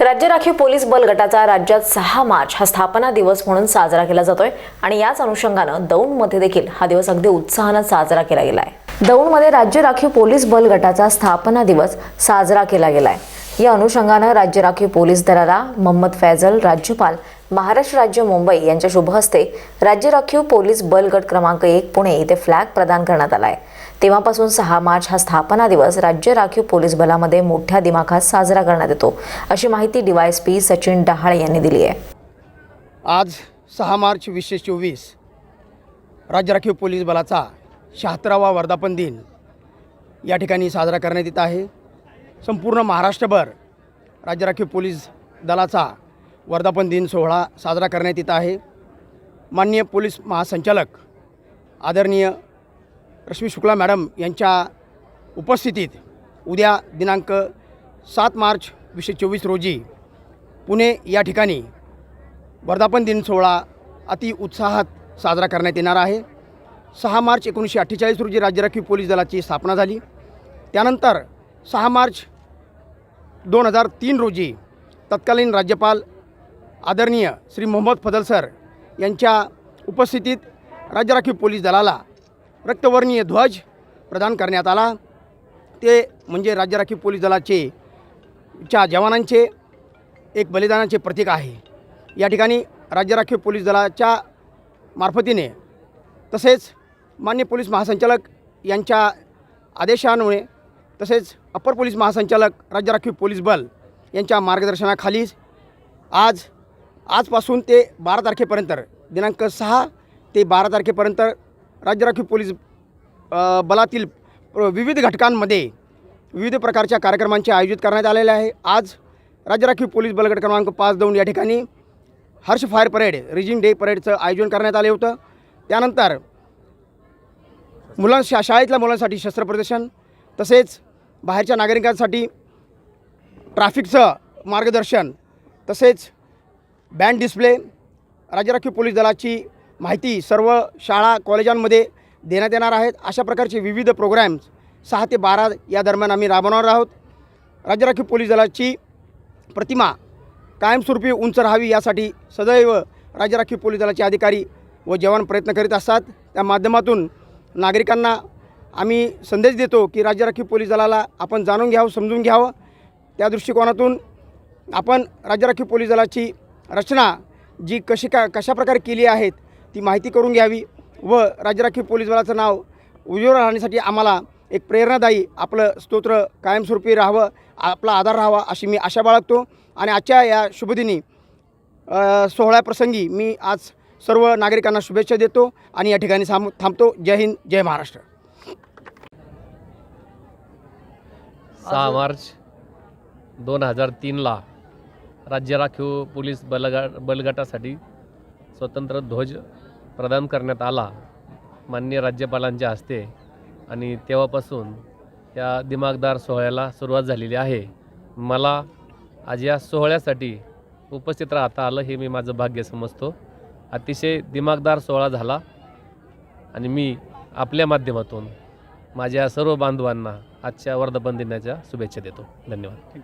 राज्य राखीव पोलीस बल गटाचा राज्यात सहा मार्च हा स्थापना दिवस म्हणून साजरा केला जातोय. आणि याच अनुषंगानं दौंडमध्ये देखील हा दिवस अगदी उत्साहानं साजरा केला गेलाय. दौंडमध्ये राज्य राखीव पोलीस बल गटाचा स्थापना दिवस साजरा केला गेलाय. या अनुषंगानं राज्य राखीव पोलीस दलाला मोहम्मद फैजल राज्यपाल महाराष्ट्र राज्य मुंबई यांच्या शुभ हस्ते राज्य राखीव पोलीस बल गट क्रमांक एक पुणे इथे फ्लॅग प्रदान करण्यात आलाय. तेव्हापासून सहा मार्च हा स्थापना दिवस राज्य राखीव पोलीस बलामध्ये मोठ्या दिमाखात साजरा करण्यात येतो अशी माहिती डीवायएसपी सचिन डहाळे यांनी दिली आहे. आज सहा मार्च वीसशे चोवीस राज्य राखीव पोलीस बलाचा शहात्तरावा वर्धापन दिन या ठिकाणी साजरा करण्यात येत आहे. संपूर्ण महाराष्ट्रभर राज्य राखीव पोलीस दलाचा वर्धापन दिन सोहळा साजरा करण्यात येत आहे. माननीय पोलीस महासंचालक आदरणीय रश्मी शुक्ला मॅडम यांच्या उपस्थितीत उद्या दिनांक सात मार्च वीसशे चोवीस रोजी पुणे या ठिकाणी वर्धापन दिन सोहळा अति उत्साहात साजरा करण्यात येणार आहे. सहा मार्च एकोणीसशे अठ्ठेचाळीस रोजी राज्य राखीव पोलीस दलाची स्थापना झाली. त्यानंतर सहा मार्च दोन हजार तीन रोजी तत्कालीन राज्यपाल आदरणीय श्री मोहम्मद फजल सर यांच्या उपस्थितीत राज्य राखीव पोलीस दलाला रक्तवर्णीय ध्वज प्रदान करण्यात आला. ते म्हणजे राज्य राखीव पोलीस दलाचे च्या जवानांचे एक बलिदानाचे प्रतीक आहे. या ठिकाणी राज्य राखीव पोलीस दलाच्या मार्फतीने तसेच मान्य पोलीस महासंचालक यांच्या आदेशांमुळे तसेच अप्पर पोलीस महासंचालक राज्य राखीव पोलीस बल यांच्या मार्गदर्शनाखाली आज आजपासून ते बारा तारखेपर्यंत दिनांक सहा ते बारा तारखेपर्यंत राज्य राखीव पोलीस बलातील विविध घटकांमध्ये विविध प्रकारच्या कार्यक्रमांचे आयोजित करण्यात आलेले आहे. आज राज्य राखीव पोलीस बलगट क्रमांक पाच दोन या ठिकाणी हर्ष फायर परेड रिजिंग डे परेडचं आयोजन करण्यात आले होतं. त्यानंतर मुलां शा शाळेतल्या मुलांसाठी शस्त्रप्रदर्शन तसेच बाहेरच्या नागरिकांसाठी ट्रॅफिकचं मार्गदर्शन तसेच बँड डिस्प्ले राज्य राखीव पोलीस दलाची माहिती सर्व शाळा कॉलेजांमध्ये देण्यात येणार आहेत. अशा प्रकारचे विविध प्रोग्रॅम्स सहा ते बारा या दरम्यान आम्ही राबवणार आहोत. राज्य राखीव पोलीस दलाची प्रतिमा कायमस्वरूपी उंच राहावी यासाठी सदैव राज्य राखीव पोलीस दलाचे अधिकारी व जवान प्रयत्न करीत असतात. त्या माध्यमातून नागरिकांना आम्ही संदेश देतो की राज्य राखीव पोलीस दलाला आपण जाणून घ्यावं समजून घ्यावं. त्या दृष्टिकोनातून आपण राज्य राखीव पोलीस दलाची रचना जी कशी का कशा प्रकारे केली आहेत ती माहिती करून घ्यावी व राज्य राखीव पोलीस दलाचं नाव उज्ज्वल राहण्यासाठी आम्हाला एक प्रेरणादायी आपलं स्तोत्र कायमस्वरूपी राहावं आपला आधार राहावा अशी मी आशा बाळगतो. आणि आजच्या या शुभदिनी सोहळ्याप्रसंगी मी आज सर्व नागरिकांना शुभेच्छा देतो आणि या ठिकाणी थांब थांबतो. जय हिंद जय महाराष्ट्र. सहा मार्च दोन हजार तीनला राज्य राखीव पोलीस बलगा बलगटासाठी स्वतंत्र ध्वज प्रदान करण्यात आला माननीय राज्यपालांच्या हस्ते. आणि तेव्हापासून या दिमागदार सोहळ्याला सुरुवात झालेली आहे. मला आज या सोहळ्यासाठी उपस्थित राहता आलं हे मी माझं भाग्य समजतो. अतिशय दिमागदार सोहळा झाला. आणि मी आपल्या माध्यमातून माझ्या सर्व बांधवांना आजच्या वर्धापन दिनाच्या शुभेच्छा देतो. धन्यवाद.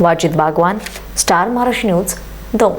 Wajid Bagwan star Maharashtra news Daund.